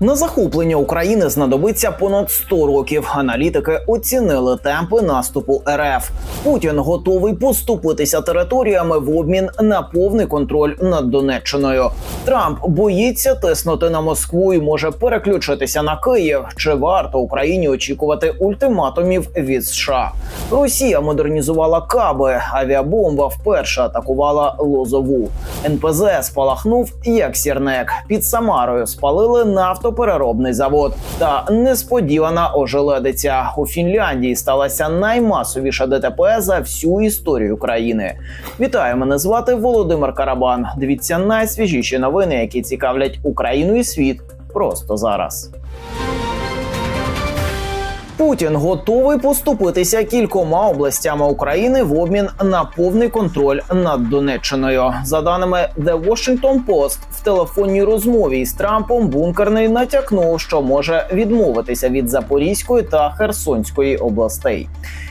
На захоплення України знадобиться понад 100 років. Аналітики оцінили темпи наступу РФ. Путін готовий поступитися територіями в обмін на повний контроль над Донеччиною. Трамп боїться тиснути на Москву і може переключитися на Київ. Чи варто Україні очікувати ультиматумів від США? Росія модернізувала каби. Авіабомба вперше атакувала Лозову. НПЗ спалахнув як сірник. Під Самарою спалили нафтопереробний завод. Та несподівана ожеледиця у Фінляндії сталася наймасовіша ДТП за всю історію країни. Вітаю, мене звати Володимир Карабан. Дивіться найсвіжіші новини, які цікавлять Україну і світ просто зараз. Путін готовий поступитися кількома областями України в обмін на повний контроль над Донеччиною. За даними The Washington Post, в телефонній розмові із Трампом бункерний натякнув, що може відмовитися від Запорізької та Херсонської областей.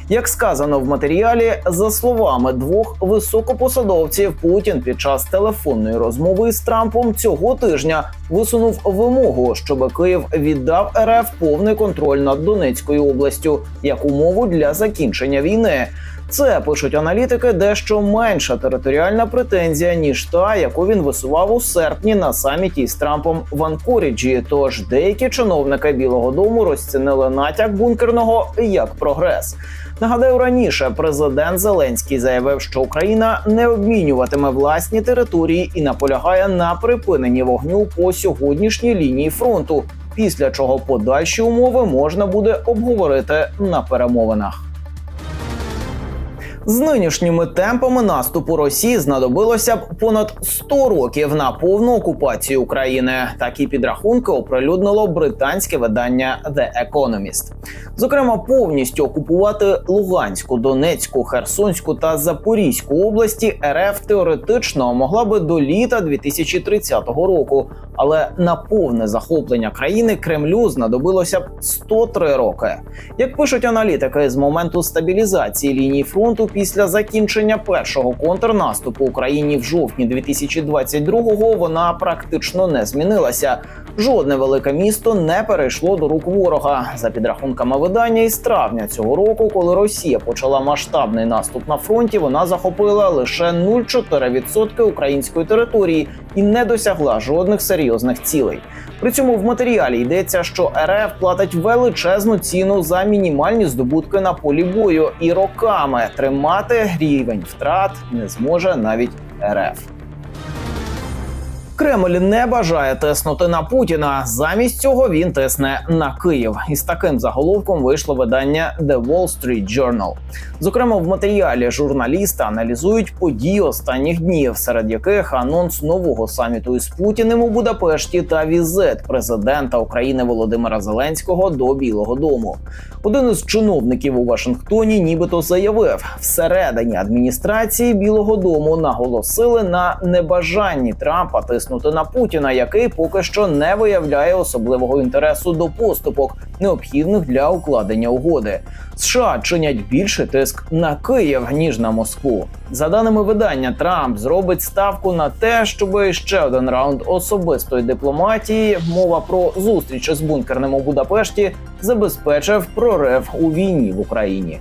Як сказано в матеріалі, за словами двох високопосадовців, Путін під час телефонної розмови з Трампом цього тижня висунув вимогу, щоб Київ віддав РФ повний контроль над Донецькою областю як умову для закінчення війни. Це пишуть аналітики дещо менша територіальна претензія ніж та, яку він висував у серпні на саміті з Трампом в Анкоріджі. Тож деякі чиновники Білого Дому розцінили натяк бункерного як прогрес. Нагадаю, раніше президент Зеленський заявив, що Україна не обмінюватиме власні території і наполягає на припиненні вогню по сьогоднішній лінії фронту. Після чого подальші умови можна буде обговорити на перемовинах. З нинішніми темпами наступу Росії знадобилося б понад 100 років на повну окупацію України. Такі підрахунки оприлюднило британське видання The Economist. Зокрема, повністю окупувати Луганську, Донецьку, Херсонську та Запорізьку області РФ теоретично могла би до літа 2030 року, але на повне захоплення країни Кремлю знадобилося б 103 роки. Як пишуть аналітики, з моменту стабілізації лінії фронту після закінчення першого контрнаступу Україні в жовтні 2022-го вона практично не змінилася. Жодне велике місто не перейшло до рук ворога. За підрахунками видання із травня цього року, коли Росія почала масштабний наступ на фронті, вона захопила лише 0,4% української території і не досягла жодних серйозних цілей. При цьому в матеріалі йдеться, що РФ платить величезну ціну за мінімальні здобутки на полі бою, і роками тримати рівень втрат не зможе навіть РФ. Кремль не бажає тиснути на Путіна. Замість цього він тисне на Київ. Із таким заголовком вийшло видання The Wall Street Journal. Зокрема, в матеріалі журналісти аналізують події останніх днів, серед яких анонс нового саміту із Путіним у Будапешті та візит президента України Володимира Зеленського до Білого Дому. Один із чиновників у Вашингтоні, нібито заявив, всередині адміністрації Білого Дому наголосили на небажанні Трампа тиснути на Путіна, який поки що не виявляє особливого інтересу до поступок, необхідних для укладення угоди. США чинять більше тиск на Київ ніж на Москву. За даними видання, Трамп зробить ставку на те, щоб ще один раунд особистої дипломатії, мова про зустріч з бункерним у Будапешті, забезпечив прорив у війні в Україні.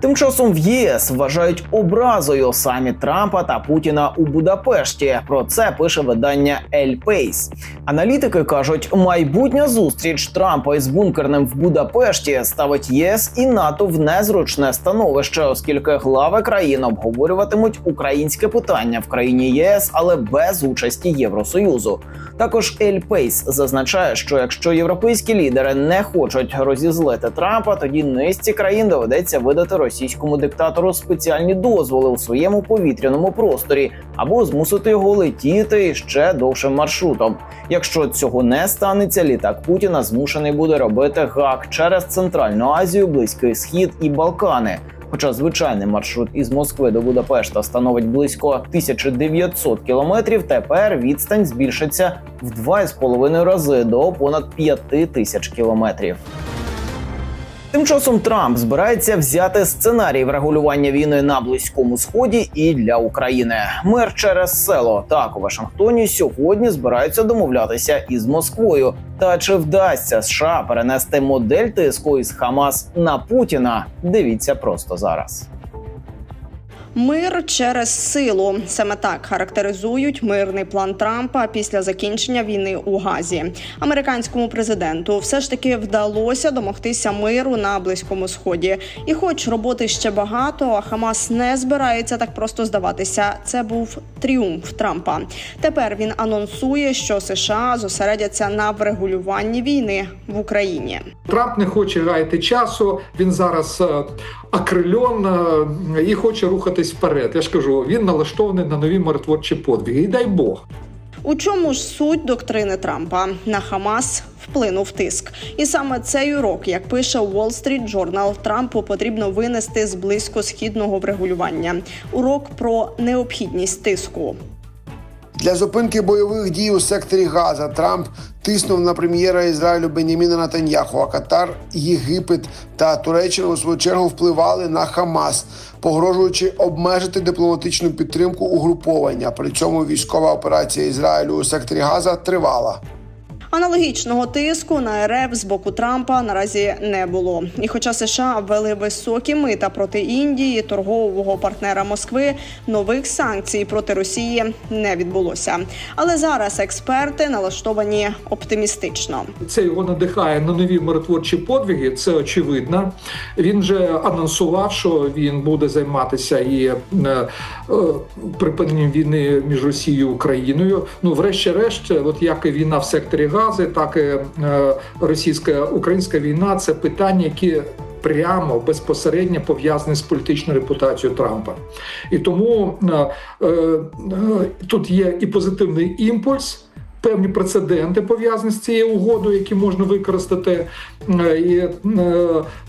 Тим часом в ЄС вважають образою саміт Трампа та Путіна у Будапешті. Про це пише видання El País. Аналітики кажуть, майбутня зустріч Трампа із бункерним в Будапешті ставить ЄС і НАТО в незручне становище, оскільки глави країн обговорюватимуть українське питання в країні ЄС, але без участі Євросоюзу. Також El País зазначає, що якщо європейські лідери не хочуть розізлити Трампа, тоді низці країн доведеться видати російському диктатору спеціальні дозволи у своєму повітряному просторі або змусити його летіти ще довшим маршрутом. Якщо цього не станеться, літак Путіна змушений буде робити гак через Центральну Азію, Близький Схід і Балкани. Хоча звичайний маршрут із Москви до Будапешта становить близько 1900 кілометрів, тепер відстань збільшиться в 2,5 рази до понад 5 тисяч кілометрів. Тим часом Трамп збирається взяти сценарій врегулювання війни на близькому сході і для України. Мир через село так у Вашингтоні сьогодні збираються домовлятися із Москвою. Та чи вдасться США перенести модель тиску із Хамас на Путіна? Дивіться просто зараз. Мир через силу саме так характеризують мирний план Трампа після закінчення війни у Газі. Американському президенту все ж таки вдалося домогтися миру на близькому сході. І, хоч роботи ще багато, а Хамас не збирається так просто здаватися. Це був тріумф Трампа. Тепер він анонсує, що США зосередяться на врегулюванні війни в Україні. Трамп не хоче гаяти часу. Він зараз е, акрильон е, і хоче рухатись вперед. Я ж кажу, він налаштований на нові миротворчі подвиги. І дай Бог. У чому ж суть доктрини Трампа на Хамас вплинув тиск, і саме цей урок, як пише Wall Street Journal, Трампу потрібно винести з близькосхідного врегулювання. Урок про необхідність тиску. Для зупинки бойових дій у секторі Газа Трамп тиснув на прем'єра Ізраїлю Беніміна Натаньяху, а Катар, Єгипет та Туреччина у свою чергу впливали на Хамас, погрожуючи обмежити дипломатичну підтримку угруповання. При цьому військова операція Ізраїлю у секторі Газа тривала. Аналогічного тиску на РФ з боку Трампа наразі не було. І хоча США ввели високі мита проти Індії, торгового партнера Москви, нових санкцій проти Росії не відбулося. Але зараз експерти налаштовані оптимістично. Це його надихає на нові миротворчі подвиги. Це очевидно. Він же анонсував, що він буде займатися і е, е, припиненням війни між Росією і Україною. Ну, врешті-решт, от як і війна в секторі Гази, так і е, російська українська війна це питання, які прямо безпосередньо пов'язані з політичною репутацією Трампа. І тому е, е, тут є і позитивний імпульс. Певні прецеденти пов'язані з цією угодою, які можна використати, Е, і е,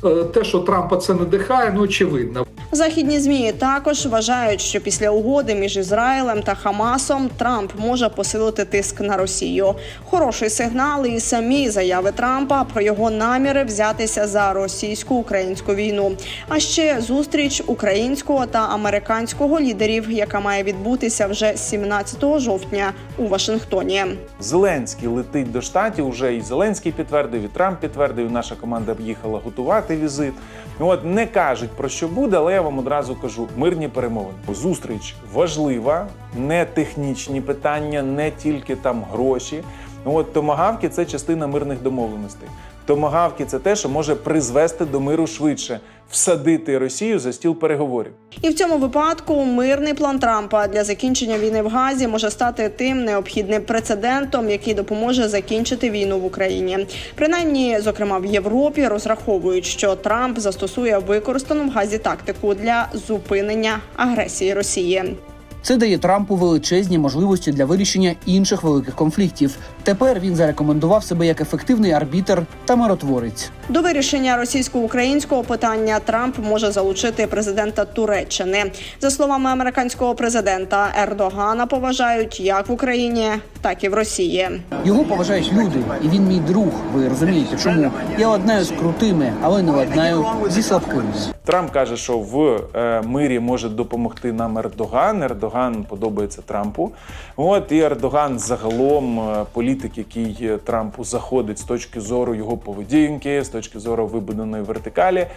е, те, що Трампа це надихає, ну очевидно. Західні змі також вважають, що після угоди між Ізраїлем та Хамасом Трамп може посилити тиск на Росію. Хороший сигнал і самі заяви Трампа про його наміри взятися за російсько-українську війну. А ще зустріч українського та американського лідерів, яка має відбутися вже 17 жовтня у Вашингтоні. Зеленський летить до штатів. Уже і Зеленський підтвердив, і Трамп підтвердив. і Наша команда їхала готувати візит. От не кажуть про що буде, але я вам одразу кажу: мирні перемовини. Зустріч важлива, не технічні питання, не тільки там гроші. От томагавки це частина мирних домовленостей. Томагавки це те, що може призвести до миру швидше, всадити Росію за стіл переговорів. І в цьому випадку мирний план Трампа для закінчення війни в Газі може стати тим необхідним прецедентом, який допоможе закінчити війну в Україні. Принаймні, зокрема в Європі, розраховують, що Трамп застосує використану в Газі тактику для зупинення агресії Росії. Це дає Трампу величезні можливості для вирішення інших великих конфліктів. Тепер він зарекомендував себе як ефективний арбітр та миротворець. До вирішення російсько-українського питання Трамп може залучити президента Туреччини. За словами американського президента Ердогана, поважають як в Україні, так і в Росії. Його поважають люди, і він мій друг. Ви розумієте, чому я ладнаю з крутими, але не ладнаю зі слабкими. Трамп каже, що в е, мирі може допомогти нам Ердоган. Ердоган подобається Трампу. От і Ердоган загалом е, політик, який е, Трампу заходить з точки зору його поведінки, з точки зору вибудованої вертикалі.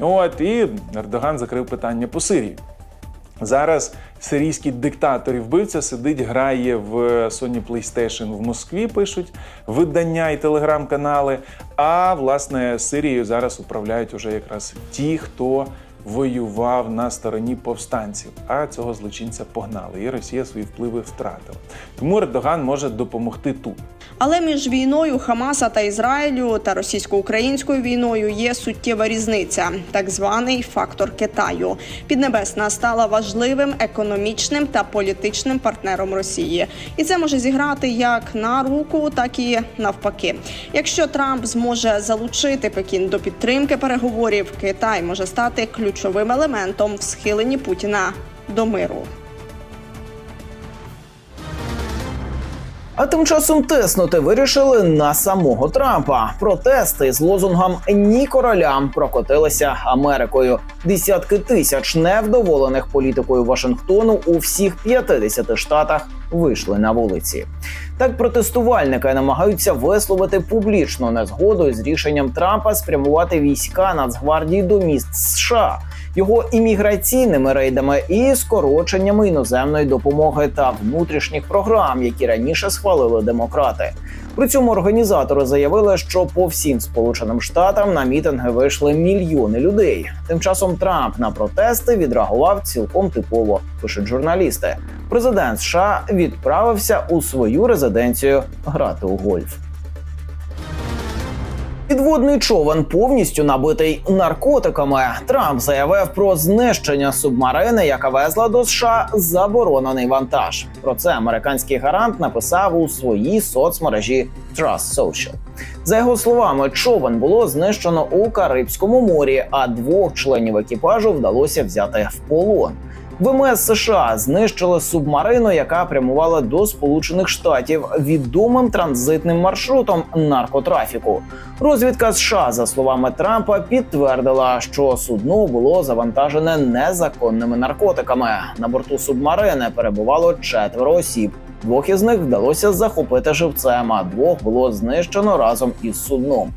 От і Ердоган закрив питання по Сирії. Зараз сирійський диктатор і вбивця сидить, грає в Sony PlayStation в Москві, пишуть видання і телеграм-канали. А власне Сирією зараз управляють уже якраз ті, хто воював на стороні повстанців. А цього злочинця погнали, і Росія свої впливи втратила. Тому Ердоган може допомогти тут. Але між війною Хамаса та Ізраїлю та російсько-українською війною є суттєва різниця, так званий фактор Китаю. Піднебесна стала важливим економічним та політичним партнером Росії, і це може зіграти як на руку, так і навпаки. Якщо Трамп зможе залучити Пекін до підтримки переговорів, Китай може стати ключовим елементом в схиленні Путіна до миру. А тим часом тиснути вирішили на самого Трампа. Протести з лозунгом Ні королям прокотилися Америкою. Десятки тисяч невдоволених політикою Вашингтону у всіх 50 штатах вийшли на вулиці. Так протестувальники намагаються висловити публічну незгоду з рішенням Трампа спрямувати війська Нацгвардії до міст США, його імміграційними рейдами і скороченнями іноземної допомоги та внутрішніх програм, які раніше схвалили демократи. При цьому організатори заявили, що по всім сполученим штатам на мітинги вийшли мільйони людей. Тим часом Трамп на протести відреагував цілком типово, пишуть журналісти. Президент США відправився у свою резиденцію грати у гольф. Підводний човен повністю набитий наркотиками. Трамп заявив про знищення субмарини, яка везла до США заборонений вантаж. Про це американський гарант написав у своїй соцмережі Trust Social. За його словами, човен було знищено у Карибському морі, а двох членів екіпажу вдалося взяти в полон. ВМС США знищили субмарину, яка прямувала до Сполучених Штатів відомим транзитним маршрутом наркотрафіку. Розвідка США, за словами Трампа, підтвердила, що судно було завантажене незаконними наркотиками. На борту субмарини перебувало четверо осіб. Двох із них вдалося захопити живцем, а двох було знищено разом із судном.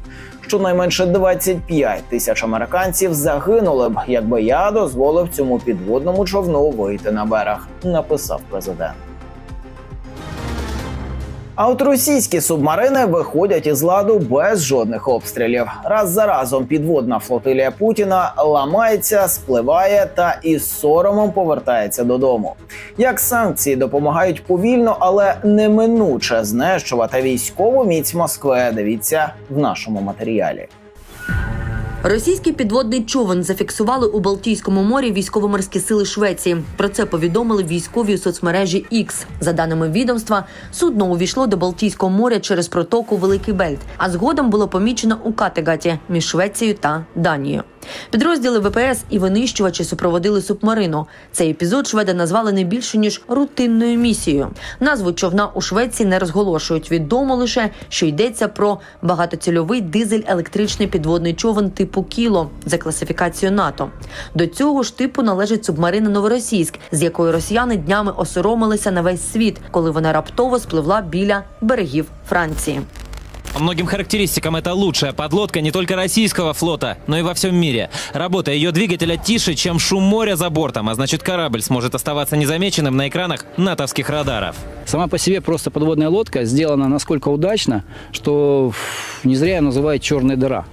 Щонайменше 25 тисяч американців загинули б, якби я дозволив цьому підводному човну вийти на берег, написав президент. А от російські субмарини виходять із ладу без жодних обстрілів. Раз за разом підводна флотилія Путіна ламається, спливає та із соромом повертається додому. Як санкції допомагають повільно, але неминуче знищувати військову міць Москви. Дивіться в нашому матеріалі. Російський підводний човен зафіксували у Балтійському морі військово-морські сили Швеції. Про це повідомили військові у соцмережі X. За даними відомства, судно увійшло до Балтійського моря через протоку Великий Бельт, а згодом було помічено у Категаті між Швецією та Данією. Підрозділи ВПС і винищувачі супроводили субмарину. Цей епізод шведи назвали не більше ніж рутинною місією. Назву човна у Швеції не розголошують. Відомо лише, що йдеться про багатоцільовий дизель-електричний підводний човен типу Кіло за класифікацією НАТО. До цього ж типу належить субмарина Новоросійськ, з якої росіяни днями осоромилися на весь світ, коли вона раптово спливла біля берегів Франції. По многим характеристикам это лучшая подлодка не только российского флота, но и во всем мире. Работа ее двигателя тише, чем шум моря за бортом, а значит корабль сможет оставаться незамеченным на экранах натовских радаров. Сама по себе просто подводная лодка сделана насколько удачно, что ф, не зря ее называют черная дыра.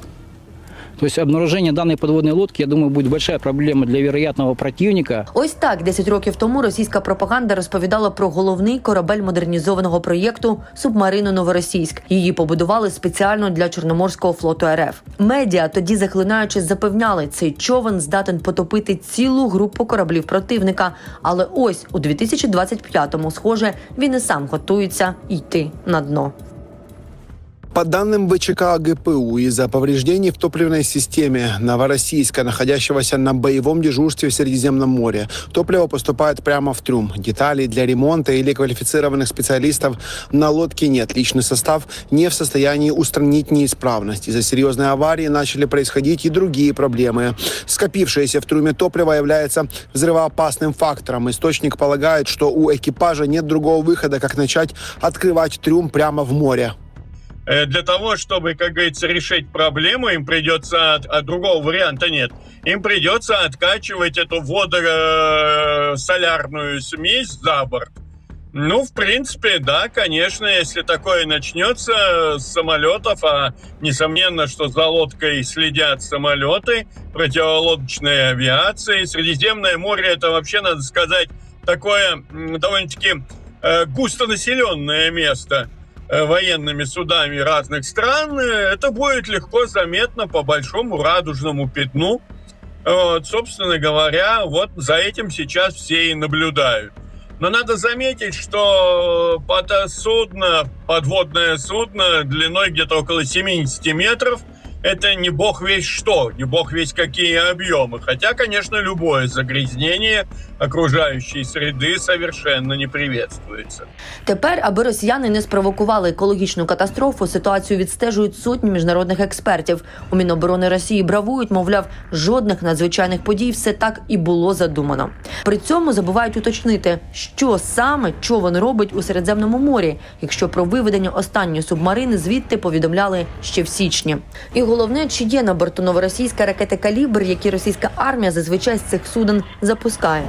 То есть обнаружение данной подводной лодки, я думаю, будет большая проблема для вероятного противника. Ось так 10 років тому російська пропаганда розповідала про головний корабель модернізованого проєкту субмарину Новоросійськ. Її побудували спеціально для Чорноморського флоту РФ. Медіа тоді заклинаючись запевняли, цей човен здатен потопити цілу групу кораблів противника. Але ось у 2025-му, схоже, він і сам готується йти на дно. По данным ВЧК ГПУ, из-за повреждений в топливной системе Новороссийска, находящегося на боевом дежурстве в Средиземном море, топливо поступает прямо в трюм. Деталей для ремонта или квалифицированных специалистов на лодке нет. Личный состав не в состоянии устранить неисправность. Из-за серьезной аварии начали происходить и другие проблемы. Скопившееся в трюме топливо является взрывоопасным фактором. Источник полагает, что у экипажа нет другого выхода, как начать открывать трюм прямо в море. Э, для того, чтобы, как говорится, решить проблему, им придется, от- а другого варианта нет, им придется откачивать эту водосолярную смесь за борт. Ну, в принципе, да, конечно, если такое начнется с самолетов, а несомненно, что за лодкой следят самолеты, противолодочная авиация, Средиземное море это вообще, надо сказать, такое довольно-таки э, густонаселенное место военными судами разных стран, э, это будет легко заметно по большому радужному пятну. Вот, собственно говоря, вот за этим сейчас все и наблюдают. Но надо заметить, что судно, подводное судно длиной где-то около 70 метров, это не бог весь что, не бог весь какие объемы. Хотя, конечно, любое загрязнение окружающей среды совершенно не приветствуется. Тепер, аби росіяни не спровокували екологічну катастрофу, ситуацію відстежують сотні міжнародних експертів. У Міноборони Росії бравують, мовляв, жодних надзвичайних подій все так і було задумано. При цьому забувають уточнити, що саме човен робить у Середземному морі, якщо про виведення останньої субмарини звідти повідомляли ще в січні. І головне, чи є на борту новоросійська ракети калібр, які російська армія зазвичай з цих суден запускає.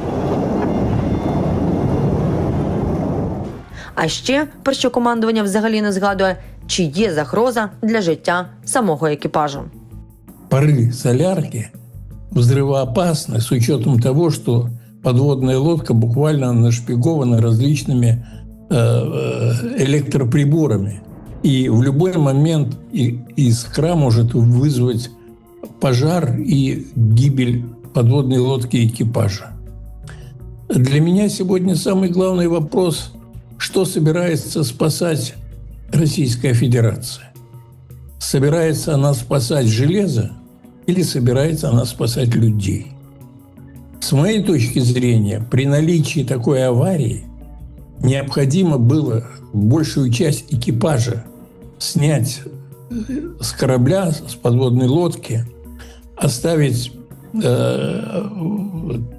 А ще про що командування взагалі не згадує, чи є загроза для життя самого екіпажу. Пары солярки взрывоопасны с учетом того, что подводная лодка буквально нашпигована различными э, э, электроприборами. И в любой момент искра может вызвать пожар и гибель подводной лодки экипажа. Для меня сегодня самый главный вопрос, что собирается спасать Российская Федерация. Собирается она спасать железо или собирается она спасать людей? С моей точки зрения, при наличии такой аварии необходимо было большую часть экипажа снять с корабля, с подводной лодки, оставить э,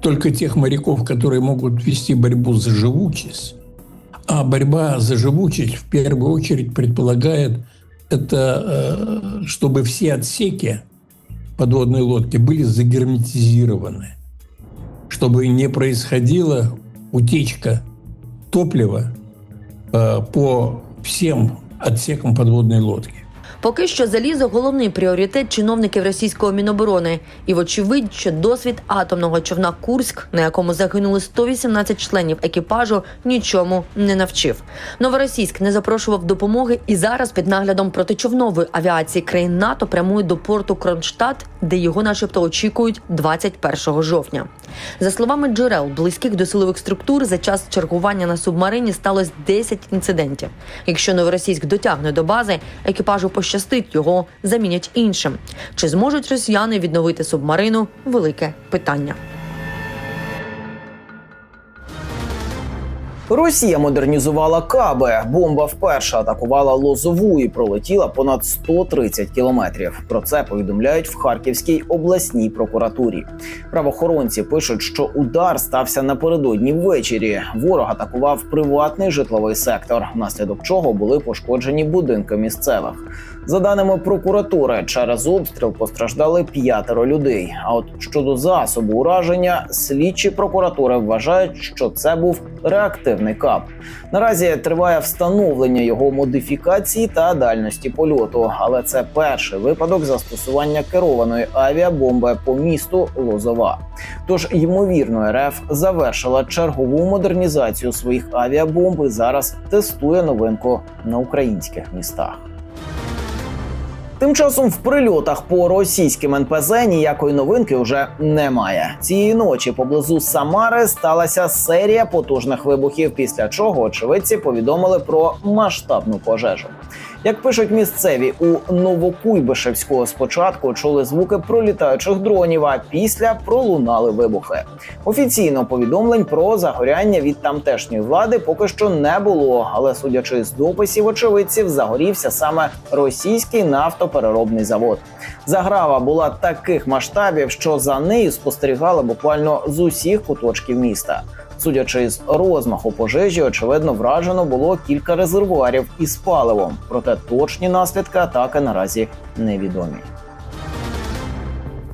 только тех моряков, которые могут вести борьбу за живучесть. А борьба за живучесть в первую очередь предполагает это, э, чтобы все отсеки подводной лодки были загерметизированы, чтобы не происходила утечка топлива э, по всем отсекам подводной лодки. Поки що залізо головний пріоритет чиновників російського міноборони, і вочевидь, що досвід атомного човна Курськ, на якому загинули 118 членів екіпажу, нічому не навчив. Новоросійськ не запрошував допомоги, і зараз під наглядом протичовнової авіації країн НАТО прямує до порту Кронштадт, де його, начебто, очікують 21 жовтня. За словами джерел, близьких до силових структур, за час чергування на субмарині сталося 10 інцидентів. Якщо новоросійськ дотягне до бази, екіпажу пощастить, його замінять іншим. Чи зможуть росіяни відновити субмарину? Велике питання. Росія модернізувала каби. Бомба вперше атакувала Лозову і пролетіла понад 130 кілометрів. Про це повідомляють в Харківській обласній прокуратурі. Правоохоронці пишуть, що удар стався напередодні ввечері. Ворог атакував приватний житловий сектор, внаслідок чого були пошкоджені будинки місцевих. За даними прокуратури, через обстріл постраждали п'ятеро людей. А от щодо засобу ураження, слідчі прокуратури вважають, що це був реактивний кап. Наразі триває встановлення його модифікації та дальності польоту, але це перший випадок застосування керованої авіабомби по місту Лозова. Тож, ймовірно, РФ завершила чергову модернізацію своїх авіабомб і зараз тестує новинку на українських містах. Тим часом в прильотах по російським НПЗ ніякої новинки вже немає. Цієї ночі поблизу Самари сталася серія потужних вибухів, після чого очевидці повідомили про масштабну пожежу. Як пишуть місцеві, у Новокуйбишевську спочатку чули звуки пролітаючих дронів, а після пролунали вибухи. Офіційно повідомлень про загоряння від тамтешньої влади поки що не було, але судячи з дописів очевидців, загорівся саме російський нафтопереробний завод. Заграва була таких масштабів, що за нею спостерігали буквально з усіх куточків міста. Судячи з розмаху пожежі, очевидно, вражено було кілька резервуарів із паливом, проте точні наслідки атаки наразі невідомі.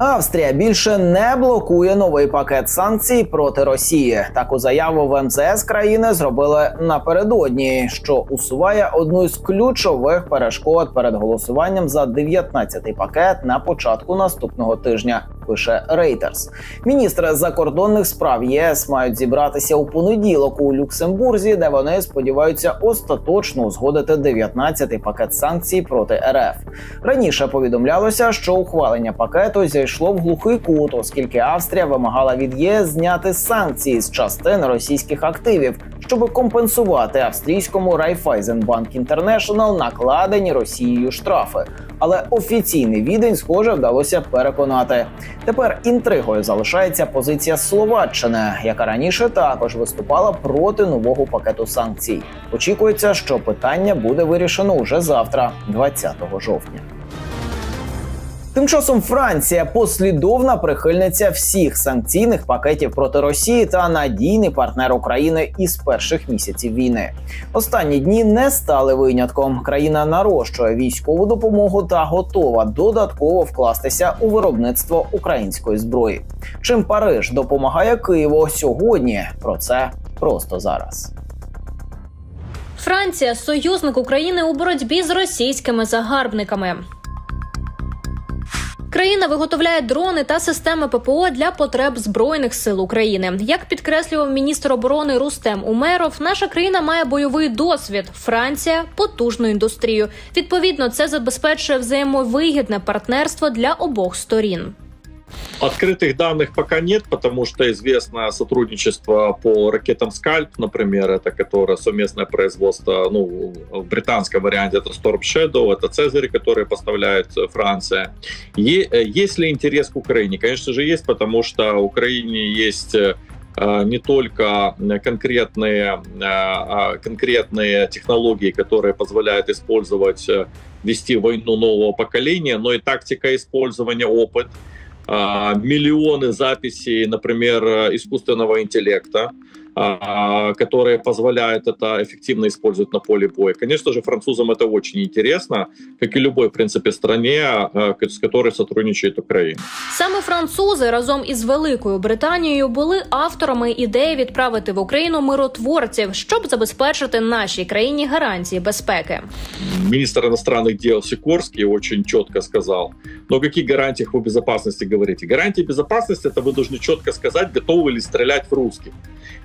Австрія більше не блокує новий пакет санкцій проти Росії. Таку заяву в МЗС країни зробили напередодні, що усуває одну з ключових перешкод перед голосуванням за 19-й пакет на початку наступного тижня. Пише Reuters. Міністри закордонних справ ЄС мають зібратися у понеділок у Люксембурзі, де вони сподіваються остаточно узгодити 19-й пакет санкцій проти РФ. Раніше повідомлялося, що ухвалення пакету зайшло в глухий кут, оскільки Австрія вимагала від ЄС зняти санкції з частин російських активів, щоб компенсувати австрійському Raiffeisenbank International накладені Росією штрафи. Але офіційний відень, схоже, вдалося переконати. Тепер інтригою залишається позиція Словаччини, яка раніше також виступала проти нового пакету санкцій. Очікується, що питання буде вирішено уже завтра, 20 жовтня. Тим часом Франція послідовна прихильниця всіх санкційних пакетів проти Росії та надійний партнер України із перших місяців війни. Останні дні не стали винятком. Країна нарощує військову допомогу та готова додатково вкластися у виробництво української зброї. Чим Париж допомагає Києву сьогодні? Про це просто зараз. Франція союзник України у боротьбі з російськими загарбниками. Країна виготовляє дрони та системи ППО для потреб збройних сил України. Як підкреслював міністр оборони Рустем Умеров, наша країна має бойовий досвід. Франція потужну індустрію. Відповідно, це забезпечує взаємовигідне партнерство для обох сторін. Открытых данных пока нет, потому что известно сотрудничество по ракетам Скальп, например, это которое совместное производство, ну, в британском варианте это Storm Shadow, это Цезарь, который поставляет Франция. Е- э, есть ли интерес к Украине? Конечно же есть, потому что Украине есть э, не только конкретные, э, а конкретные технологии, которые позволяют использовать, вести войну нового поколения, но и тактика использования, опыт, миллионы записей, например, э, искусственного интеллекта, а, которые позволяют это эффективно использовать на поле боя. Конечно же, французам это очень интересно, как и любой, в принципе, стране, э, с которой сотрудничает Украина. Саме французи разом із Великою Британією були авторами ідеї відправити в Україну миротворців, щоб забезпечити нашій країні гарантії безпеки. Министр иностранных дел Сикорский очень четко сказал, но о каких гарантиях вы безопасности говорите? Гарантии безопасности это вы должны четко сказать, готовы ли стрелять в русских.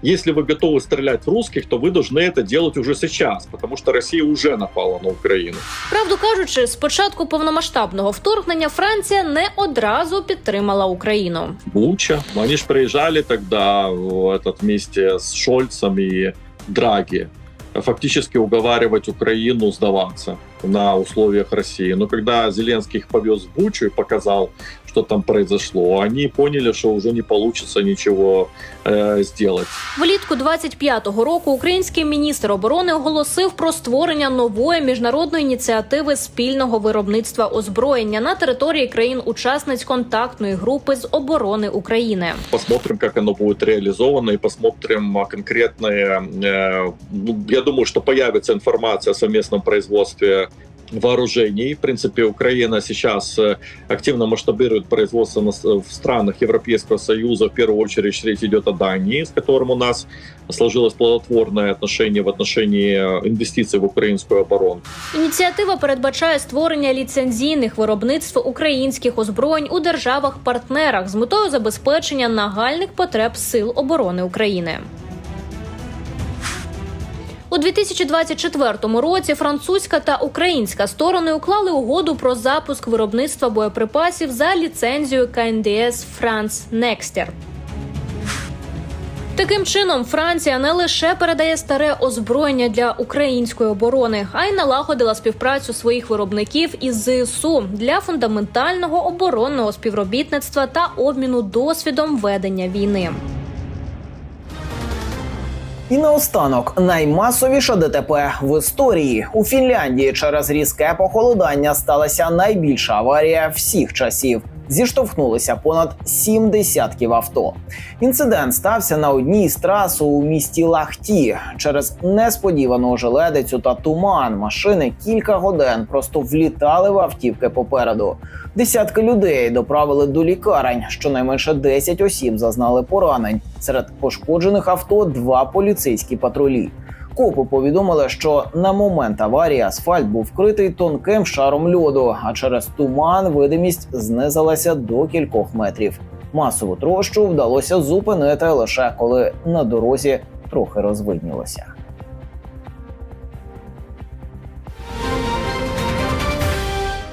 Если вы готовы стрелять в русских, то вы должны это делать уже сейчас, потому что Россия уже напала на Украину. Правду кажучи, з початку повномасштабного вторгнення Франція не одразу підтримала Україну. Буча. Они же приезжали тогда в этот вместе с Шольцем и Драги фактически уговаривать Украину сдаваться на условиях России. Но когда Зеленский их повез в Бучу и показал, что там произошло, они поняли, что уже не получится ничего э, сделать. Влітку 25-го року український міністр оборони оголосив про створення нової міжнародної ініціативи спільного виробництва озброєння на території країн-учасниць контактної групи з оборони України. Посмотрим, как оно будет реализовано, и посмотрим а, конкретные... э, ну, я думаю, что появится информация о совместном производстве вооружений. В принципе, Украина сейчас э, активно масштабирует производство на с- в странах Европейского Союза. В первую очередь речь идет о Дании, с которым у нас сложилось плодотворное отношение в отношении э, инвестиций в украинскую оборону. Ініціатива передбачає створення ліцензійних виробництв українських озброєнь у державах-партнерах з метою забезпечення нагальних потреб сил оборони України. У 2024 році французька та українська сторони уклали угоду про запуск виробництва боєприпасів за ліцензією КНДС France Nexter. Таким чином, Франція не лише передає старе озброєння для української оборони, а й налагодила співпрацю своїх виробників із ЗСУ для фундаментального оборонного співробітництва та обміну досвідом ведення війни. І наостанок наймасовіша ДТП в історії у Фінляндії через різке похолодання сталася найбільша аварія всіх часів. Зіштовхнулися понад сім десятків авто. Інцидент стався на одній з трас у місті Лахті. Через несподівану ожеледицю та туман машини кілька годин просто влітали в автівки попереду. Десятки людей доправили до лікарень. Щонайменше 10 осіб зазнали поранень. Серед пошкоджених авто два поліцейські патрулі. Копи повідомили, що на момент аварії асфальт був вкритий тонким шаром льоду, а через туман видимість знизилася до кількох метрів. Масову трощу вдалося зупинити лише коли на дорозі трохи розвиднілося.